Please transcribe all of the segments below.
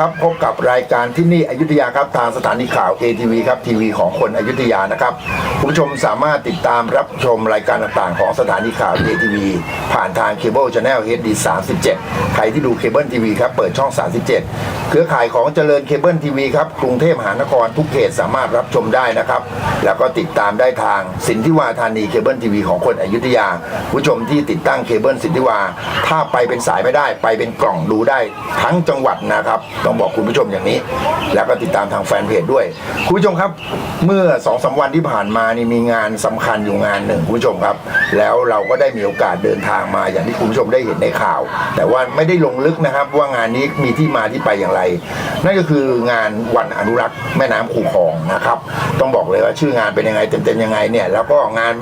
ครับพบกับรายการที่นี่อยุธยาครับทางสถานีข่าว ATV ครับทีวีของคนอยุธยานะครับคุณผู้ชมสามารถติดตามรับชมรายการต่างๆ ของสถานีข่าว ATV ผ่านทางเคเบิลช n แนล HD 37 ใครที่ดูเคเบิลทีวีครับเปิดช่อง 37 เครือข่ายของเจริญเคเบิลทีวีครับกรุงเทพมหานครทุกเขตสามารถรับชมได้นะครับ แล้วก็ติดตามได้ทางสินทิวาธานีเคเบิลทีวีของคนอยุธยาผู้ชมที่ติดตั้งเคเบิลสินทิวา ถ้าไปเป็นสายไม่ได้ ไปเป็นกล่องดูได้ทั้งจังหวัดนะครับต้องบอกคุณผู้ชมอย่างนี้ แล้วก็ติดตามทางแฟนเพจด้วย คุณผู้ชมครับ เมื่อสองสาวันที่ผ่านมานี่มีงานสำคัญอยู่งานหนึ่งคุณผู้ชมครับ แล้วเราก็ได้มีโอกาสเดินทางมาอย่างที่คุณผู้ชมได้เห็นในข่าว แต่ว่าไม่ได้ลงลึกนะครับว่างานนี้มีที่มาที่ไปอย่างไร นั่นก็คืองานวันอนุรักษ์แม่น้ำคูคลองนะครับ ต้องบอกเลยว่าชื่องานเป็นยังไงเต็มๆยังไงเนี่ยแล้วก็งาน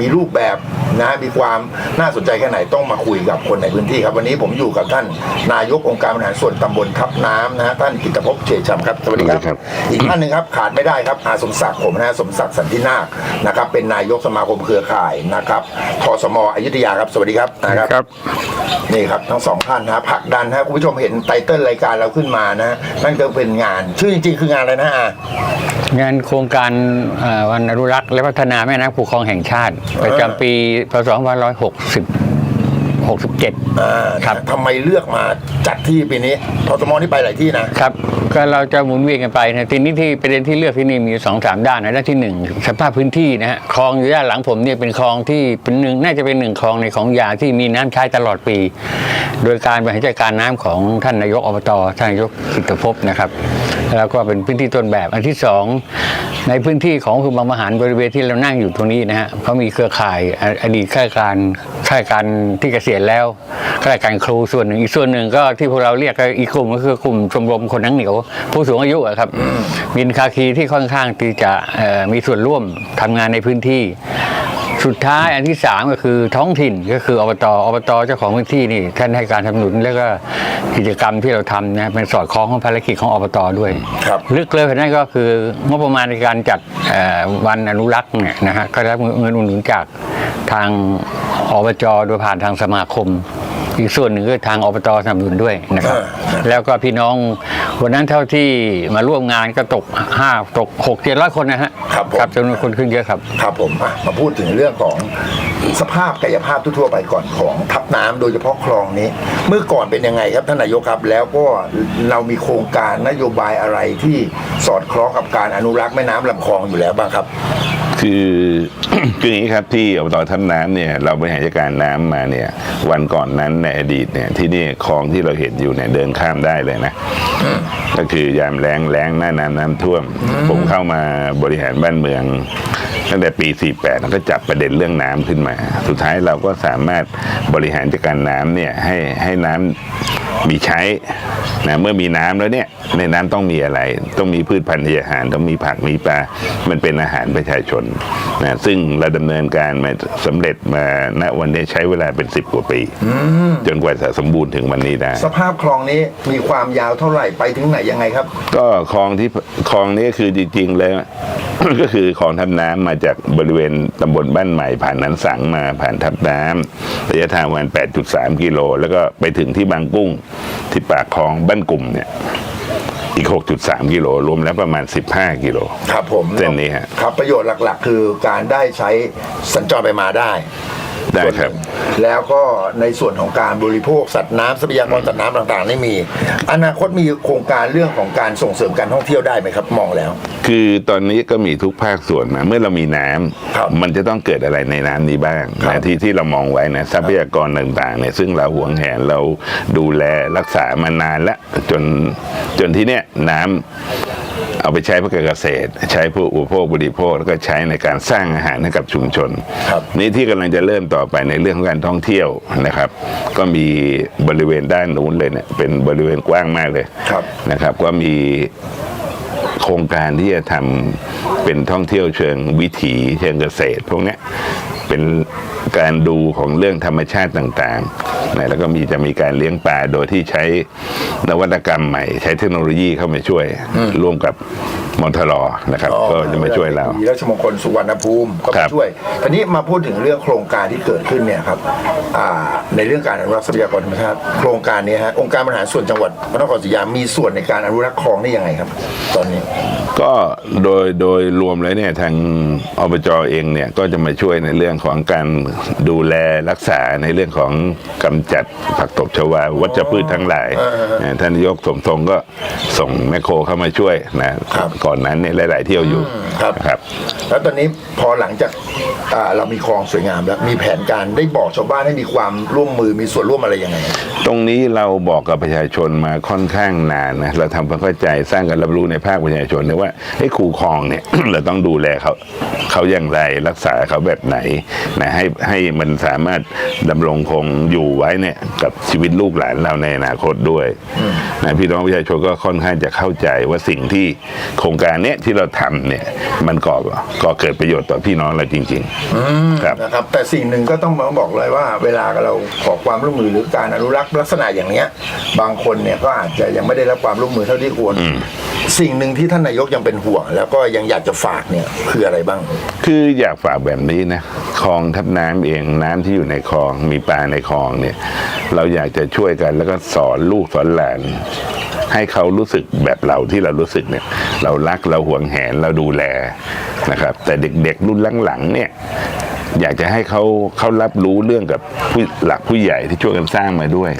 มีรูปแบบนะมีความน่าสนใจแค่ไหนต้องมาคุยกับคนในพื้นที่ครับ วันนี้ผมอยู่กับท่านนายกองค์การบริหารส่วนตำบลทับน้ำนะฮะท่านกิตภพเฉยชำครับสวัสดีครับสวัสดีครับ อีกท่านหนึ่งครับขาดไม่ได้ครับอาสมศักดิ์ผมนะฮะสมศักดิ์สันตินาคนะครับ เป็นนายกสมาคมเครือข่ายนะครับทสมอยุธยาครับสวัสดีครับนะครับ ครับ นี่ครับทั้งสองท่านนะผลักดันนะคุณผู้ชมเห็นไตเติ้ลรายการเราขึ้นมานะนั่นก็เป็นงาน ชื่อจริงๆคืองานอะไรนะอะงานโครงการเอ่อวันอนุรักษ์และพัฒนาแม่น้ำคูคลองแห่งชาติ ประจำปีพศ2560 67 อ่าครับ ทำไมเลือกมาจัดที่ปีนี้ทสมนี่ไปหลายที่นะ ครับ ก็เราจะหมุนเวียนกันไปนะทีนี้ที่ประเด็นที่เลือกที่นี่มีสองสามด้านนะด้านที่หนึ่งสภาพพื้นที่นะฮะคลองอยู่ด้านหลังผมเนี่ยเป็นคลองที่เป็นหนึ่งน่าจะเป็นหนึ่งคลองในของยาที่มีน้ำใช้ตลอดปี โดยการบริหารจัดการน้ำของท่านนายกอบตท่านนายกสิทธิภพนะครับ แล้วก็เป็นพื้นที่ต้นแบบอันที่สองในพื้นที่ของคือบางมหารบริเวณที่เรานั่งอยู่ตรงนี้นะฮะเขามีเครือข่ายออดีตข้าราชการข้าราชการที่เกษียณแล้วข้าราชการครูส่วนหนึ่งอีกส่วนหนึ่งก็ที่พวกเราเรียกกันอีกกลุ่มก็คือกลุ่มชมรมคนนังเหนียวผู้สูงอายุอะครับมีคาคีที่ค่อนข้างที่จะเอ่อมีส่วนร่วมทำงานในพื้นที่สุดท้ายอันที่สามก็คือท้องถิ่นก็คืออบตอบตเจ้าของพื้นที่นี่ท่านให้การสนับสนุนแล้วก็กิจกรรมที่เราทำนะเป็นสอดคล้องของภารกิจของอบตด้วยครับลึกเลยนั่นก็คืองบประมาณในการจัดเอ่อวันอนุรักษ์เนี่ยนะฮะก็ได้รับเงินอุดหนุนจากทาง อบจโดยผ่านทางสมาคม อีกส่วนหนึ่งก็ทางอบตสนับสนุนด้วยนะครับอ่าแล้วก็พี่น้องวันนั้นเท่าที่มาร่วมงานก็ตกห้าตกหกเจ็ดร้อยคนนะฮะครับผม จำนวนคนขึ้นเยอะครับ ครับผมอะมาพูดถึงเรื่องของสภาพกายภาพทั่วๆไปก่อนของทับน้ำโดยเฉพาะคลองนี้ เมื่อก่อนเป็นยังไงครับท่านนายกครับ แล้วก็เรามีโครงการนโยบายอะไรที่สอดคล้องกับการอนุรักษ์แม่น้ำลำคลองอยู่แล้วบ้างครับ คือ คืออย่างนี้ครับที่อบตท่าน้ำเนี่ยเราบริหารจัดการน้ำมาเนี่ยวันก่อนนั้นในอดีตเนี่ยที่นี่คลองที่เราเห็นอยู่เนี่ยเดินข้ามได้เลยนะ ก็คือยามแล้งแล้งหน้าน้ำน้ำท่วม ผมเข้ามาบริหารบ้านเมืองตั้งแต่ปี 48แล้วก็จับประเด็นเรื่องน้ำขึ้นมา สุดท้ายเราก็สามารถบริหารจัดการน้ำเนี่ยให้ให้น้ำ มีใช้นะเมื่อมีน้ำแล้วเนี่ยในน้ำต้องมีอะไร ต้องมีพืชพันธุ์อาหาร ต้องมีผักมีปลา มันเป็นอาหารประชาชนนะซึ่งเราดำเนินการมาสำเร็จมาณวันนี้ใช้เวลาเป็นสิบกว่าปี จนกว่าจะสมบูรณ์ถึงวันนี้ได้ สภาพคลองนี้มีความยาวเท่าไหร่ไปถึงไหนยังไงครับ ก็คลองที่คลองนี้คือจริงๆแล้ว ก็คือคลองทับน้ำมาจากบริเวณตำบลบ้านใหม่ ผ่านนันสังมาผ่านทับน้ำระยะทางประมาณ 8.3 กิโล แล้วก็ไปถึงที่บางกุ้งที่ปากคลองบ้านกลุ่มเนี่ยอีก 6.3 กิโล รวมแล้วประมาณ 15 กิโล ครับผมเส้นนี้ฮะ ครับ ประโยชน์หลักๆ คือการได้ใช้สัญจรไปมาได้ ได้ครับ แล้วก็ในส่วนของการบริโภคสัตว์น้ำทรัพยากรสัตว์น้ำต่างๆนี่มี อนาคตมีโครงการเรื่องของการส่งเสริมการท่องเที่ยวได้ไหมครับ มองแล้ว คือตอนนี้ก็มีทุกภาคส่วนนะเมื่อเรามีน้ำครับมันจะต้องเกิดอะไรในน้ำนี้บ้างครับ นะที่ที่เรามองไว้นะทรัพยากรต่างๆเนี่ยซึ่งเราหวงแหนเราดูแลรักษามานานแล้วจนจนที่เนี้ยน้ำ เอาไปใช้เพื่อการเกษตร ใช้เพื่ออุปโภคบริโภค แล้วก็ใช้ในการสร้างอาหารให้กับชุมชนครับนี่ที่กำลังจะเริ่มต่อไปในเรื่องของการท่องเที่ยวนะครับ ก็มีบริเวณด้านนู้นเลยเนี่ยเป็นบริเวณกว้างมากเลยครับนะครับ ก็มีโครงการที่จะทำเป็นท่องเที่ยวเชิงวิถีเชิงเกษตร พวกเนี้ยเป็น การดูของเรื่องธรรมชาติต่างๆนะแล้วก็มีจะมีการเลี้ยงปลาโดยที่ใช้นวัตกรรมใหม่ ใช้เทคโนโลยีเข้ามาช่วย ร่วมกับมอนทรอนะครับ ก็จะมาช่วยเรา มีราชมงคลสุวรรณภูมิก็ครัมาบ ช่วยทีนี้มาพูดถึงเรื่องโครงการที่เกิดขึ้นเนี่ยครับอ่าในเรื่องการอนุรักษ์ทรัพยากรธรรมชาติโครงการนี้ฮะองค์การบริหารส่วนจังหวัดพระนครศรีอยุธยามีส่วนในการอนุรักษ์คลองได้ยังไงครับ ตอนนี้ ก็โดยโดยรวมแล้วเนี่ยทางอบจเองเนี่ยก็จะมาช่วยในเรื่องของการดูแลรักษาในเรื่องของกำจัดผักตบชวาวัชพืชทั้งหลายนะท่านนายกสมทรงก็ส่งแมคโครเข้ามาช่วยนะครับก่อนนั้นเนี่ยหลาย ๆ เที่ยวอยู่ครับครับ แล้วตอนนี้พอหลังจากอ่าเรามีคลองสวยงามแล้วมีแผนการได้บอกชาวบ้านให้มีความร่วมมือมีส่วนร่วมอะไรยังไง ตรงนี้เราบอกกับประชาชนมาค่อนข้างนานนะเราทำความเข้าใจสร้างการรับรู้ในภาคประชาชนนะว่าไอ้คูคลองเนี่ย เราต้องดูแลเขาเขาอย่างไรรักษาเขาแบบไหนนะให้ให้มันสามารถดำรงคงอยู่ไว้เนี่ยกับชีวิตลูกหลานเราในอนาคตด้วยนะพี่น้องประชาชนก็ค่อนข้างจะเข้าใจว่าสิ่งที่โครงการเนี้ยที่เราทำเนี่ยมันก่อก่อเกิดประโยชน์ต่อพี่น้องเราจริง ๆ ครับ นะครับ แต่สิ่งหนึ่งก็ต้องมาบอกเลยว่า เวลาเราขอความร่วมมือหรือการอนุรักษ์ลักษณะอย่างเนี้ย บางคนเนี่ยก็อาจจะยังไม่ได้รับความร่วมมือเท่าที่ควร สิ่งหนึ่งที่ท่านนายกยังเป็นห่วง แล้วก็ยังอยากจะฝากเนี่ยคืออะไรบ้าง คืออยากฝากแบบนี้นะคลองทับน้ำเองน้ำที่อยู่ในคลอง มีปลาในคลองเนี่ย เราอยากจะช่วยกันแล้วก็สอนลูกสอนหลาน ให้เขารู้สึกแบบเราที่เรารู้สึกเนี่ย เรารักเราหวงแหนเราดูแลนะครับ แต่เด็กๆรุ่นหลังๆเนี่ยอยากจะให้เขาเขารับรู้เรื่องกับผู้หลักผู้ใหญ่ที่ช่วยกันสร้างมาด้วย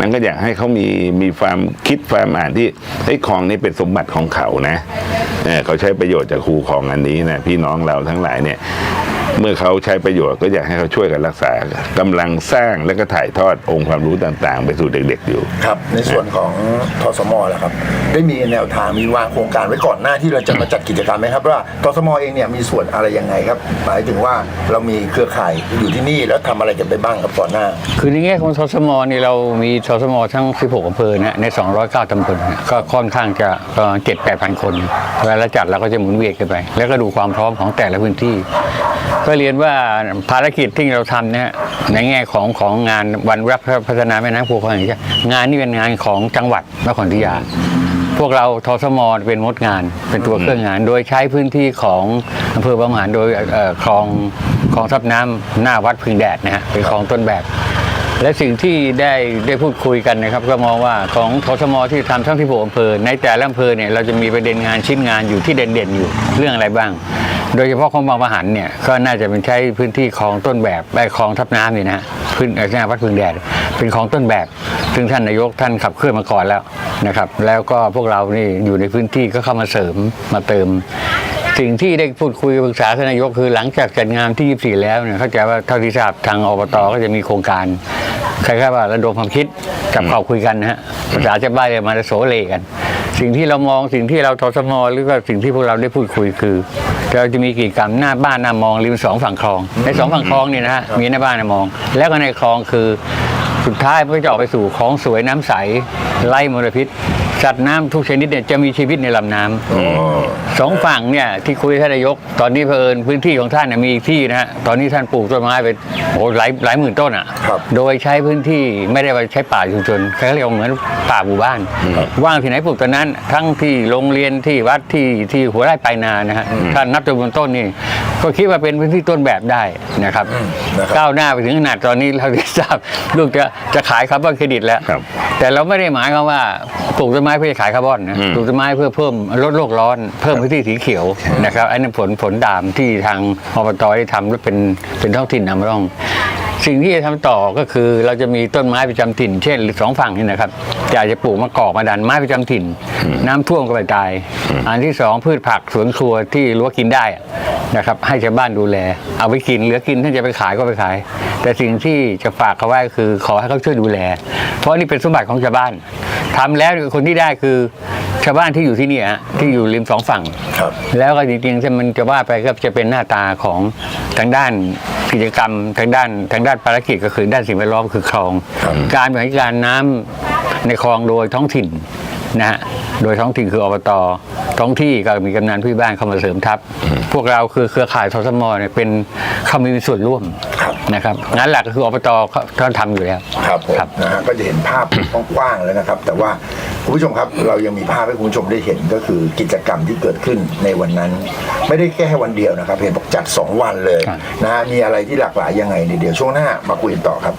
มันก็อยากให้เขามีมีความคิดความอ่านที่ไอ้ยคลองนี้เป็นสมบัติของเขานะเออเขาใช้ประโยชน์จากคูคลองอันนี้นะพี่น้องเราทั้งหลายเนี่ย เมื่อเขาใช้ประโยชน์ก็อยากให้เขาช่วยกันรักษากำลังสร้างและก็ถ่ายทอดองค์ความรู้ต่างๆ ไปสู่เด็กๆอยู่ครับ ในส่วนของทสมแหละครับ ได้มีแนวทางมีวางโครงการไว้ก่อนหน้าที่เราจะมาจัดกิจกรรมไหมครับว่าทสมเองเนี่ยมีส่วนอะไรยังไงครับ หมายถึงว่าเรามีเครือข่ายอยู่ที่นี่แล้วทำอะไรกันไปบ้างครับก่อนหน้า คือในแง่ของทศมนี่เรามีทศมทั้ง 16อำเภอนะใน 209ตำบลนะก็ค่อนข้างจะเจ็ดแปดพันคนเวลาเราจัดเราก็จะหมุนเวียนกันไป แล้วก็ดูความพร้อมของแต่ละพื้นที่ ก็เรียนว่าภารกิจที่เราทำเนี่ยในแง่ของของงานวันรับพัฒนาแม่น้ำภูคลองแห่งชาติงานนี้เป็นงานของจังหวัดนครศรีธรรมราชพวกเราทศมเป็นมดงานเป็นตัวเครื่องงาน โดยใช้พื้นที่ของอำเภอบางหานโดยเอ่อคลองคลองทับน้ำหน้าวัดพึงแดดนะฮะเป็นคลองต้นแบบ และสิ่งที่ได้ได้พูดคุยกันนะครับ ก็มองว่าของทศมที่ทำทั้งที่ผมอำเภอในแต่ละอำเภอเนี่ยเราจะมีประเด็นงานชิ้นงานอยู่ที่เด่นๆอยู่เรื่องอะไรบ้าง โดยเฉพาะของบางประหันเนี่ยก็น่าจะเป็นใช้พื้นที่คลองต้นแบบใบคลองทับน้ำนี่นะฮะพื้นเอ่อหน้าวัดพึงแดดเป็นคลองต้นแบบ ซึ่งท่านนายกท่านขับเคลื่อนมาก่อนแล้วนะครับ แล้วก็พวกเรานี่อยู่ในพื้นที่ก็เข้ามาเสริมมาเติม สิ่งที่ได้พูดคุยปรึกษาท่านนายกคือหลังจากจัดงานที่ 24 แล้วเนี่ยเข้าใจว่าเท่าที่ทราบทางอบตก็จะมีโครงการคล้ายๆว่าระดมความคิดกับเขาคุยกันนะฮะภาษาชาวบ้านเรียกมาโสเลกัน สิ่งที่เรามองสิ่งที่เราทสมหรือว่าสิ่งที่พวกเราได้พูดคุยคือเราจะมีกิจกรรมหน้าบ้านหน้ามองริมสองฝั่งคลอง ในสองฝั่งคลองนี่นะฮะมีหน้าบ้านหน้ามอง แล้วก็ในคลองคือสุดท้ายมันก็จะออกไปสู่คลองสวยน้ำใสไล่มลพิษ สัตว์น้ำทุกชนิดเนี่ยจะมีชีวิตในลำน้ำสองฝั่งเนี่ยที่คุยท่านนายก ตอนนี้เผอิญพื้นที่ของท่านเนี่ยมีอีกที่นะฮะตอนนี้ท่านปลูกต้นไม้ไปโอ้หลายหลายหมื่นต้นอะ ครับ โดยใช้พื้นที่ไม่ได้ไปใช้ป่าชุมชนเขาเรียกว่าเหมือนป่าหมู่บ้าน ว่างที่ไหนปลูกตอนนั้น ทั้งที่โรงเรียนที่วัดที่ที่หัวไร่ปลายนานะฮะท่านนับจำนวนต้นนี่ก็คิดว่าเป็นพื้นที่ต้นแบบได้นะครับนะครับ ก้าวหน้าไปถึงขนาดตอนนี้เราได้ทราบลูกจะจะขายคาร์บอนเครดิตแล้ว ครับ แต่เราไม่ได้หมายความว่าปลูกต้นไม้เพื่อจะขายคาร์บอนนะอืมปลูกต้นไม้เพื่อเพิ่มลดโลกร้อน เพิ่มพื้นที่สีเขียวนะครับอันนี้ผลผลดามที่ทางอบตได้ทำและเป็นเป็นท้องถิ่นนำร่อง สิ่งที่จะทำต่อก็คือเราจะมีต้นไม้ประจำถิ่น เช่นสองฝั่งนี่นะครับอยากจะปลูกมะกอกมาดันไม้ประจำถิ่น น้ำท่วมก็ไม่ตาย อันที่สองพืชผักสวนครัวที่รั้วกินได้นะครับให้ชาวบ้านดูแล เอาไปกินเหลือกินถ้าจะไปขายก็ไปขาย แต่สิ่งที่จะฝากเขาไว้คือขอให้เขาช่วยดูแล เพราะนี่เป็นสมบัติของชาวบ้านทำแล้วคนที่ได้คือ ชาวบ้านที่อยู่ที่เนี่ยฮะที่อยู่ริมสองฝั่ง ครับ แล้วก็จริงๆถ้ามันจะว่าไปก็จะเป็นหน้าตาของทางด้านกิจกรรมทางด้านทางด้านภารกิจก็คือด้านสิ่งแวดล้อมคือคลองการบริหารจัดการน้ำในคลองโดยท้องถิ่น นะฮะโดยท้องถิ่นคืออบตท้องที่ก็มีกำนันผู้ใหญ่บ้านเข้ามาเสริมทัพ พวกเราคือเครือข่ายทสมเนี่ยเป็นเขามีส่วนร่วมครับนะครับงานหลักก็คืออบตเขาเขาทำอยู่แล้วครับผมครับนะฮะก็จะเห็นภาพกว้างๆแล้วนะครับ แต่ว่าคุณผู้ชมครับเรายังมีภาพให้คุณผู้ชมได้เห็นก็คือกิจกรรมที่เกิดขึ้นในวันนั้น ไม่ได้แค่วันเดียวนะครับ เห็นบอกจัด 2 วันเลยครับนะฮะมีอะไรที่หลากหลายยังไงเนี่ยเดี๋ยวช่วงหน้ามาคุยกันต่อครับ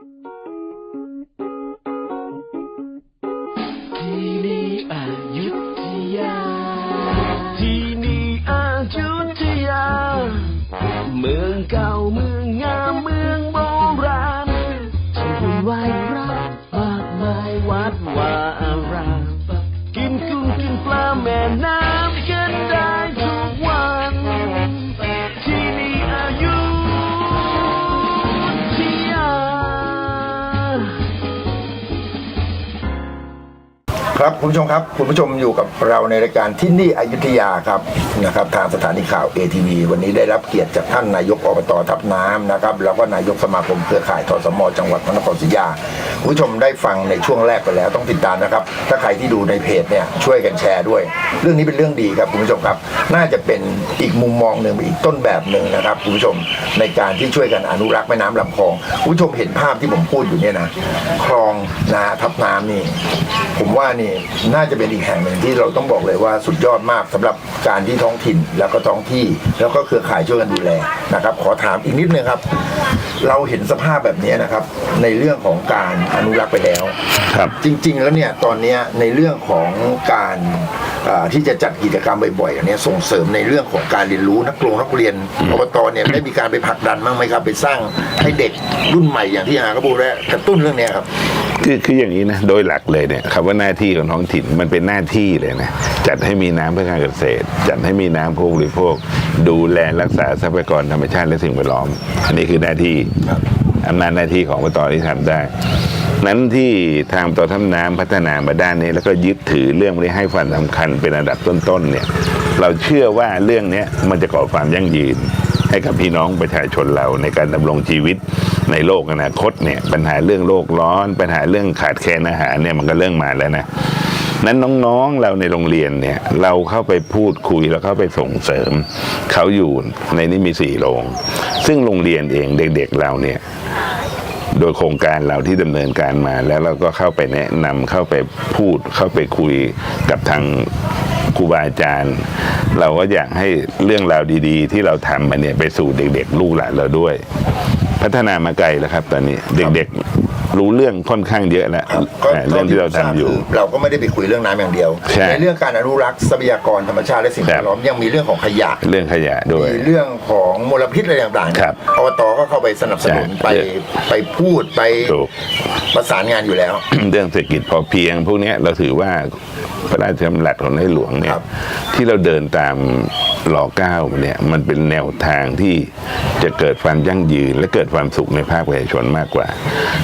ที่นี่อายุทยา ที่นี่อายุทยา เมืองเก่าเมืองงามเมืองโบราณที่คุณไหวพระมากมายวัดวาราม กินกุ้งกินปลาแม่น้ำ ครับคุณผู้ชมครับคุณผู้ชมอยู่กับเราในรายการที่นี่อยุธยาครับนะครับ ทางสถานีข่าว ATV วันนี้ได้รับเกียรติจากท่านนายกอบตทับน้ำนะครับแล้วก็นายกสมาคมเครือข่ายทสมจังหวัดพระนครศรีอยุธยาคุณผู้ชมได้ฟังในช่วงแรกไปแล้วต้องติดตามนะครับ ถ้าใครที่ดูในเพจเนี่ยช่วยกันแชร์ด้วย เรื่องนี้เป็นเรื่องดีครับคุณผู้ชมครับ น่าจะเป็นอีกมุมมองหนึ่งอีกต้นแบบหนึ่งนะครับคุณผู้ชมในการที่ช่วยกันอนุรักษ์แม่น้ำลำคลองคุณผู้ชมเห็นภาพที่ผมพูดอยู่เนี่ยนะคลองนาทับน้ำนี่ ผมว่านี่น่าจะเป็นอีกแห่งหนึ่งที่เราต้องบอกเลยว่าสุดยอดมากสำหรับการที่ท้องถิ่นแล้วก็ท้องที่แล้วก็เครือข่ายช่วยกันดูแลนะครับ ขอถามอีกนิดนึงครับ เราเห็นสภาพแบบนี้นะครับ ในเรื่องของการอนุรักษ์ไปแล้ว ครับ จริง ๆ แล้วเนี่ยตอนเนี้ยในเรื่องของการอ่าที่จะจัดกิจกรรมบ่อยๆอันเนี้ยส่งเสริมในเรื่องของการเรียนรู้นักเรียนนักเรียนอบตเนี่ยได้มีการไปผลักดันบ้างไหมครับ ไปสร้างให้เด็กรุ่นใหม่อย่างที่อาก็พูดแล้วกระตุ้นเรื่องเนี้ยครับ คือคืออย่างนี้นะโดยหลักเลยเนี่ยคำว่าหน้าที่ของท้องถิ่นมันเป็นหน้าที่เลยนะจัดให้มีน้ำเพื่อการเกษตร จัดให้มีน้ำผู้บริโภค ดูแลรักษาทรัพยากรธรรมชาติและสิ่งแวดล้อม อันนี้คือหน้าที่อำนาจหน้าที่ของอบตที่ทำได้ นั้นที่ทางอบตท่าน้ำพัฒนามาด้านนี้ แล้วก็ยึดถือเรื่องนี้ให้ความสำคัญเป็นอันดับต้นๆเนี่ยเราเชื่อว่าเรื่องนี้มันจะก่อความยั่งยืน ให้กับพี่น้องประชาชนเราในการดำรงชีวิตในโลกอนาคตเนี่ยปัญหาเรื่องโลกร้อน ปัญหาเรื่องขาดแคลนอาหารเนี่ยมันก็เรื่องมาแล้วนะนั้นน้องๆเราในโรงเรียนเนี่ยเราเข้าไปพูดคุยแล้วเข้าไปส่งเสริม เขาอยู่ในนี้มีสี่โรงซึ่งโรงเรียนเองเด็กๆเราเนี่ยโดยโครงการเราที่ดำเนินการมาแล้วเราก็เข้าไปแนะนำเข้าไปพูดเข้าไปคุยกับทาง ครูบาอาจารย์ เราก็อยากให้เรื่องราวดี ๆ ที่เราทำมาเนี่ยไปสู่เด็ก ๆ ลูกหลานเราด้วย พัฒนามาไกลแล้วครับ ตอนนี้เด็กๆรู้เรื่องค่อนข้างเยอะแล้วก็อ่าเรื่องที่เราทำอยู่เราก็ไม่ได้ไปคุยเรื่องน้ำอย่างเดียวใช่เรื่องการอนุรักษ์ทรัพยากรธรรมชาติและสิ่งคแวรับดล้อมยังมีเรื่องของขยะ เรื่องขยะด้วย มีเรื่องของมลพิษอะไรต่างๆครับอบตก็เข้าไปสนับสนุนใช่ไปไปพูดไปถูก ประสานงานอยู่แล้ว เรื่องเศรษฐกิจพอเพียง พวกเนี้ยเราถือว่าพระราชดำรัสของในหลวงเนี่คยรับที่เราเดินตาม รอเก้าเนี่ยมันเป็นแนวทางที่จะเกิดความยั่งยืน และเกิดความสุขในภาคประชาชนมากกว่า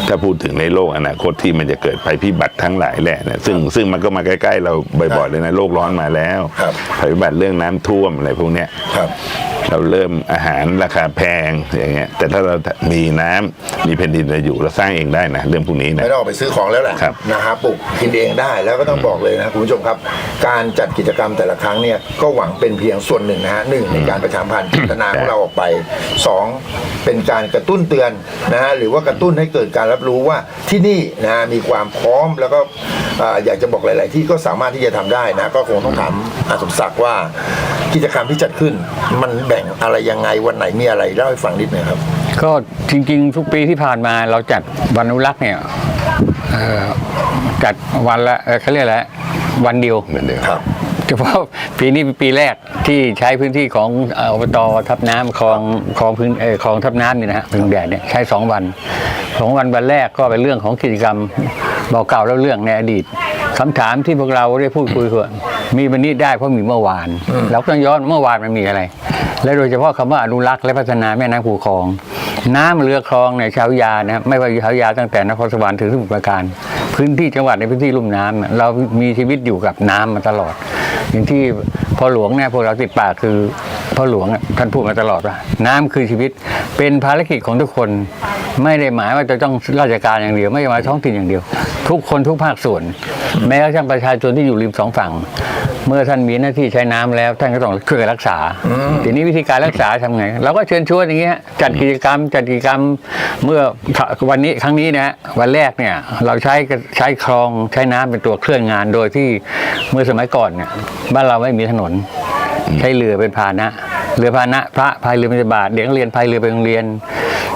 ถ้าพูดถึงในโลกอนาคตที่มันจะเกิดภัยพิบัติทั้งหลายแหละนะซึ่งซึ่งมันก็มาใกล้ ๆ เราบ่อยๆเลยนะโลกร้อนมาแล้วครับภัยพิบัติเรื่องน้ำท่วมอะไรพวกเนี้ยครับเราเริ่มอาหารราคาแพงอย่างเงี้ยแต่ถ้าเรามีน้ำมีแผ่นดินเราอยู่เราสร้างเองได้นะเรื่องพวกนี้นะไม่ต้องออกไปซื้อของแล้วแหละครับนะฮะปลูกกินเองได้แล้วก็ต้องบอกเลยนะคุณผู้ชมครับ การจัดกิจกรรมแต่ละครั้งเนี่ยก็หวังเป็นเพียงส่วนหนึ่งนะฮะหนึ่งในการประชาสัมพันธ์พัฒนาของเราออกไปสองเป็นการกระตุ้นเตือนนะฮะหรือว่ากระตุ้นให้เกิดการรับรู้ว่าที่นี่นะฮะมีความพร้อมแล้วก็เอ่ออยากจะบอกหลาย ๆ ที่ก็สามารถที่จะทำได้นะก็คงต้องถามอาสมศักดิ์ว่ากิจกรรมที่จัดขึ้น มันแบ่งอะไรยังไงวันไหนมีอะไรเล่าให้ฟังนิดหนึงครับ ก็จริงๆ ทุกปีที่ผ่านมาเราจัดวันอนุรักษ์เนี่ยเอ่อจัดวันละเอ่อเขาเรียกอะไรวันเดียว เหมือนเดิมครับ เฉพาะปีนี้ปีแรกที่ใช้พื้นที่ของอบตทับน้ำคลองคลองพื้นเออคลองทับน้ำนี่นะฮะพึ่งแดดเนี่ยใช้สองวันสองวันวันแรกก็เป็นเรื่องของกิจกรรมบอกเก่าแล้วเรื่องในอดีตคำถามที่พวกเราได้พูดคุยคือมีวันนี้ได้เพราะมีเมื่อวาน เราต้องย้อนเมื่อวานมันมีอะไร และโดยเฉพาะคำว่าอนุรักษ์และพัฒนาแม่น้ำคูคลอง น้ำเรือคลองในชาวยานะไม่ว่าชาวยาตั้งแต่นครสวรรค์ถึงสมุทรปราการ พื้นที่จังหวัดในพื้นที่ลุ่มน้ำน่ะเรามีชีวิตอยู่กับน้ำมาตลอด อย่างที่พ่อหลวงเนี่ยพวกเราติดปากคือพ่อหลวงท่านพูดมาตลอดว่า น้ำคือชีวิตเป็นภารกิจของทุกคน ไม่ได้หมายว่าจะต้องราชการอย่างเดียว ไม่ได้หมายท้องถิ่นอย่างเดียว ทุกคนทุกภาคส่วน แม้กระทั่งประชาชนที่อยู่ริมสองฝั่ง เมื่อท่านมีหน้าที่ใช้น้ำแล้ว ท่านก็ต้องช่วยกันรักษา ทีนี้วิธีการรักษาทำไงเราก็เชิญชวนอย่างเงี้ยจัดกิจกรรม จัดกิจกรรมเมื่อวันนี้ครั้งนี้นะฮะวันแรกเนี่ยเราใช้ใช้คลองใช้น้ำเป็นตัวเคลื่อนงานโดยที่เมื่อสมัยก่อนเนี่ยบ้านเราไม่มีถนน ใช้เรือเป็นพาหนะ เรือพาหนะ พระพายเรือบิณฑบาตเด็กนักเรียนพายเรือไปโรงเรียน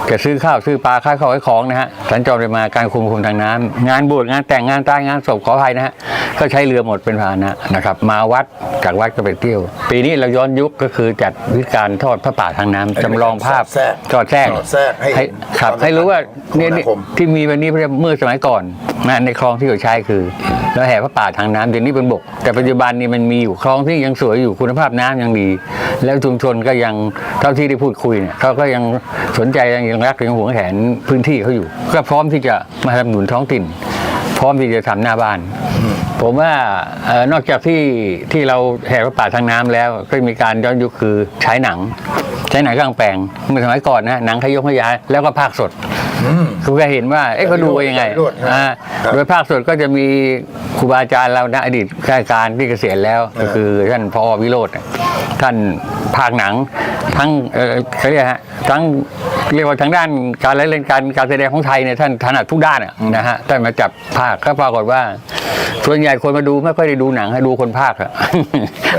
ท จะซื้อข้าวซื้อปลาค้าข้าวไว้ของนะฮะสัญจรไปมาการคุมคุมทางน้ำงานบวชงานแต่งงานตายงานศพขออภัยนะฮะก็ใช้เรือหมดเป็นพาหนะนะครับ มาวัดจากวัดก็ไปเที่ยว ปีนี้เราย้อนยุคก็คือจัดวิธีการทอดพระป่าทางน้ำจำลองภาพสอดแทรกจอดแทรกสอดแทรกให้ครับความให้รู้ว่าคมเนี่ยนาคมที่มีวันนี้เมื่อสมัยก่อนนะในคลองที่เราใช้คือเราแห่พระป่าทางน้ำเดี๋ยวนี้เป็นบก แต่ปัจจุบันนี้มันมีอยู่คลองที่ยังสวยอยู่คุณภาพน้ำยังดี แล้วชุมชนก็ยังเท่าที่ได้พูดคุยเนี่ยเขาก็ยังสนใจยังยังรักยังหวงแหนพื้นที่เขาอยู่ ก็พร้อมที่จะมาทำหนุนท้องถิ่น พร้อมที่จะทำหน้าบ้าน ผมว่าเอ่อนอกจากที่ที่เราแห่พระป่าทางน้ำแล้ว ก็มีการย้อนยุคคือใช้หนัง ใช้หนังกลางแปลงเมื่อสมัยก่อนนะหนังขยงขยายแล้วก็ภาคสดอืมคือก็เห็นว่าเอ๊ะเขาดูยังไงวิโรจน์ครับอ่าครับโดยภาคสดก็จะมีครูบาอาจารย์เรานะอดีตข้าราชการที่เกษียณแล้ว ก็คือท่านพอวิโรจน์น่ะท่านภาคหนังทั้งเอ่อเขาเรียกฮะ ทั้งเรียกว่าทางด้านการเล่นการการแสดงของไทยเนี่ยท่านถนัดทุกด้านอะนะฮะท่านมาจับภาคก็ปรากฏว่า ส่วนใหญ่คนมาดูไม่ค่อยได้ดูหนังให้ดูคนภาคอะ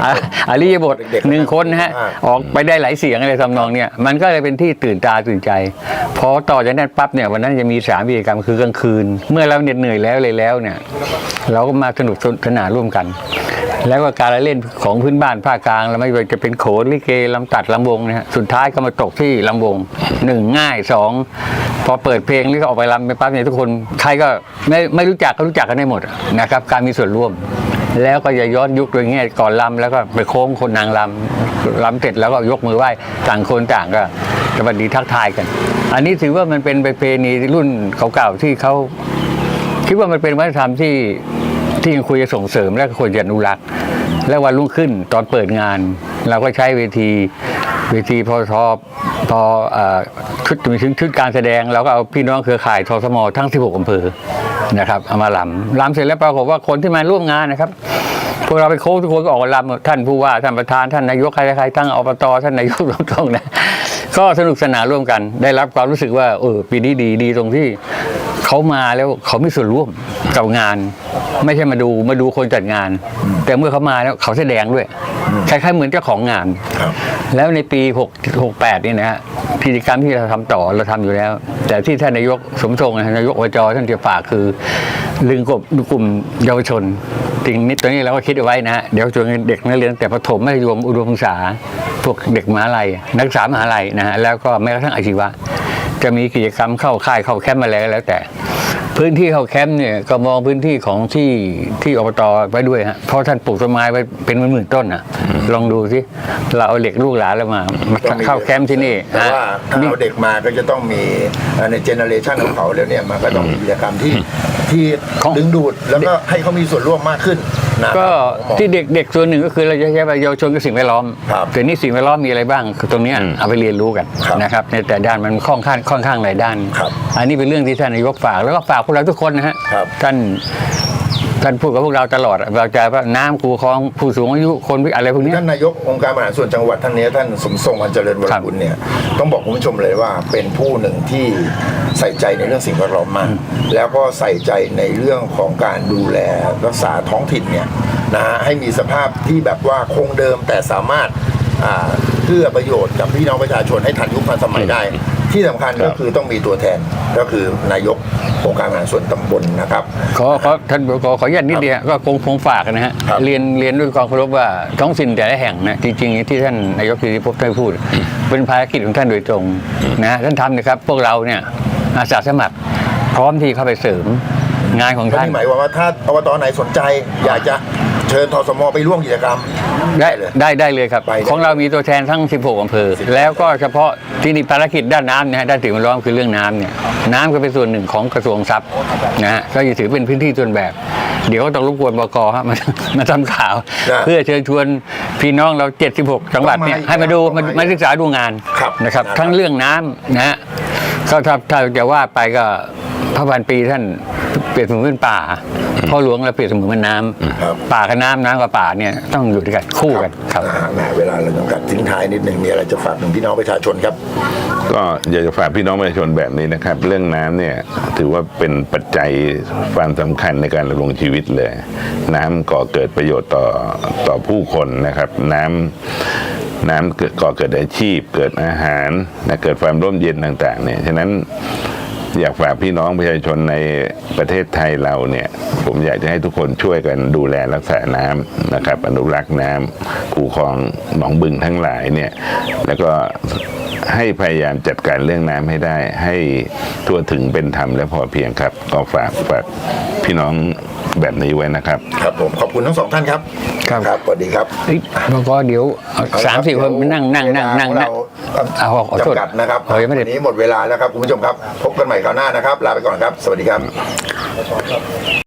อะอริยบทเด็กๆหนึ่งคนนะฮะอ่าออกไปได้หลายเสียงอะไรทำนองเนี่ยมันก็เลยเป็นที่ตื่นตาตื่นใจพอต่อจากนั้นปั๊บเนี่ยวันนั้นจะมีสามกิจกรรมคือกลางคืน เมื่อเราเหน็ดเหนื่อยแล้วเลยแล้วเนี่ย เราก็มาสนุกสนานร่วมกัน แล้วก็การละเล่นของพื้นบ้านภาคกลางแล้วไม่ว่าจะเป็นโขนลิเกลำตัดลำวงนะฮะสุดท้ายก็มาตกที่ลำวงหนึ่งง่ายสองพอเปิดเพลงนี่ก็ออกไปลำไปปั๊บเนี่ยทุกคนใครก็ไม่ไม่รู้จักก็รู้จักกันได้หมดนะครับการมีส่วนร่วมแล้วก็จะย้อนยุคโดยแง่ก่อนลำแล้วก็ไปโค้งคนนางลำลำเสร็จแล้วก็ยกมือไหว้ต่างคนต่างก็สวัสดีทักทายกัน อันนี้ถือว่ามันเป็นประเพณีรุ่นเก่าๆที่เขาคิดว่ามันเป็นวัฒนธรรมที่ ที่ยังควรจะส่งเสริมและควรจะอนุรักษ์และวันรุ่งขึ้นตอนเปิดงาน เราก็ใช้เวทีเวทีพอทอพอชุดมีชุดชุดการแสดงเราก็เอาพี่น้องเครือข่ายทอสมอทั้ง 16อำเภอนะครับเอามาลำลำเสร็จแล้วปรากฏว่าคนที่มาร่วมงานนะครับพวกเราไปโค้งทุกคนก็ออกมาลำท่านผู้ว่าท่านประธานท่านนายกใครๆทั้งอบตท่านนายกตรงๆนะก็สนุกสนานร่วมกัน ได้รับความรู้สึกว่าเออปีนี้ดีดีตรงที่ เขามาแล้วเขามีส่วนร่วมกับงาน ไม่ใช่มาดูมาดูคนจัดงาน แต่เมื่อเขามาแล้วเขาแสดงด้วยคล้ายๆเหมือนเจ้าของงานครับแล้วในปี 6 68นี่นะฮะกิจกรรมที่เราทำต่อเราทำอยู่แล้ว แต่ที่ท่านนายกสมทรงนะฮะนายกอบจท่านจะฝากคือลึงกบกลุ่มเยาวชนสิ่งนี้ตัวนี้เราก็คิดเอาไว้นะฮะเดี๋ยวชวนเด็กนักเรียนแต่ประถมมัธยมอุดมศึกษาพวกเด็กมหาลัยนักศึกษามหาลัยนะฮะแล้วก็แม้กระทั่งอาชีวะ จะมีกิจกรรมเข้าค่ายเข้าแคมป์มาแล้วแล้วแต่ พื้นที่เข้าแคมป์เนี่ยก็มองพื้นที่ของที่ที่อบตไว้ด้วยฮะเพราะท่านปลูกต้นไม้ไว้เป็นหมื่นๆต้นอะลองดูสิเราเอาเหล็กลูกหลานเรามามาต้องมีเข้าแคมป์ที่นี่แต่ฮะว่าถ้าเอาเด็กมาก็จะต้องมีเอ่อในเจเนอเรชันของเขาแล้วเนี่ยมันก็ต้องมีกิจกรรมที่ที่ของดึงดูดแล้วก็ให้เขามีส่วนร่วมมากขึ้น นะก็ผมมองที่เด็กเด็กส่วนหนึ่งก็คือเราจะใช้เยาวชนกับสิ่งแวดล้อมครับแต่นี่สิ่งแวดล้อมมีอะไรบ้างคือตรงเนี้ยอืมเอาไปเรียนรู้กันครับนะครับในแต่ด้านมันค่อนข้างค่อนข้างหลายด้านครับอันนี้เป็นเรื่องที่ท่านนายกฝากแล้วก็ฝากพวกเราทุกคนนะฮะครับท่าน ท่านพูดกับพวกเราตลอดเราจะว่าน้ำคูคลองผู้สูงอายุคนอะไรพวกเนี้ย ท่านนายกองค์การบริหารส่วนจังหวัดท่านนี้ท่านสมทรงวันเจริญวรกุลเนี่ยต้องบอกคุณผู้ชมเลยว่าเป็นผู้หนึ่งที่ใส่ใจในเรื่องสิ่งแวดล้อมมากแล้วก็ใส่ใจในเรื่องของการดูแลรักษาท้องถิ่นเนี่ยนะฮะให้มีสภาพที่แบบว่าคงเดิมแต่สามารถอ่าเพื่อประโยชน์กับพี่น้องประชาชนให้ทันยุคทันสมัยได้ ที่สำคัญก็คือต้องมีตัวแทนก็คือนายกองค์การบริหารส่วนตำบลนะครับ ขอขอท่านขอขออนุญาตนิดเดียวก็คงคงฝากนะฮะครับ เรียนเรียนด้วยความเคารพว่าท้องถิ่นแต่ละแห่งนะจริงๆที่ท่านนายกธีรพบได้พูด เป็นภารกิจของท่านโดยตรงนะฮะท่านทำนะครับ พวกเราเนี่ยอาสาสมัคร พร้อมที่เข้าไปเสริมงานของก็ท่าน นี่หมายความว่าถ้าอบตไหนสนใจ อยากจะเชิญทสมไปร่วมกิจกรรม ได้เลย ได้ได้เลยครับ ไปได้ของเรามีตัวแทนทั้ง 16อำเภอ16แล้วก็เฉพาะที่นี่ภารกิจด้านน้ำนะฮะด้านสิ่งแวดล้อมคือเรื่องน้ำเนี่ยน้ำก็เป็นส่วนหนึ่งของกระทรวงทรัพย์นะฮะก็จะถือเป็นพื้นที่ส่วนแบบ เดี๋ยวก็ต้องรบกวนบกฮะมามาทำข่าวนะเพื่อเชิญชวนพี่น้องเรา 76จังหวัดเนี่ยต้องมาให้มาดูต้มาองมามาศึกษาดูงานครับนะครับ นะครับ ทั้งเรื่องน้ำนะฮะก็ถ้าถ้าจะว่าไปก็พระพันปีท่าน เปรียบเสมือนเป็นป่าพ่อหลวงเราเปรียบเสมือนเป็นน้ำครับป่ากับน้ำน้ำกับป่าเนี่ยต้องอยู่ด้วยกันคู่กันครับ อ่าแหมเวลาเราจำกัดทิ้งท้ายนิดหนึ่งมีอะไรจะฝากถึงพี่น้องประชาชนครับ ก็อยากจะฝากพี่น้องประชาชนแบบนี้นะครับ เรื่องน้ำเนี่ยถือว่าเป็นปัจจัยความสำคัญในการดำรงชีวิตเลย น้ำก่อเกิดประโยชน์ต่อต่อผู้คนนะครับ น้ำน้ำเกิดก่อเกิดอาชีพ เกิดอาหารนะเกิดความร่มเย็นต่างๆเนี่ยฉะนั้น อยากฝากพี่น้องประชาชนในประเทศไทยเราเนี่ย ผมอยากจะให้ทุกคนช่วยกันดูแลรักษาน้ำนะครับ อนุรักษ์น้ำคูคลองหนองบึงทั้งหลายเนี่ย แล้วก็ให้พยายามจัดการเรื่องน้ำให้ได้ ให้ทั่วถึงเป็นธรรมและพอเพียงครับก็ฝากฝากพี่น้องแบบนี้ไว้นะครับ ครับผมขอบคุณทั้งสองท่านครับ ครับ ครับสวัสดีครับเอ้ยแล้วก็เดี๋ยวเอาสามสี่คนมานั่งนั่งนั่งนั่งนั่ง เราเอาขอโทษจำกัดนะครับเฮ้ยไม่ได้ วันนี้หมดเวลาแล้วครับคุณผู้ชมครับ พบกันใหม่คราวหน้านะครับ ลาไปก่อนครับ สวัสดีครับ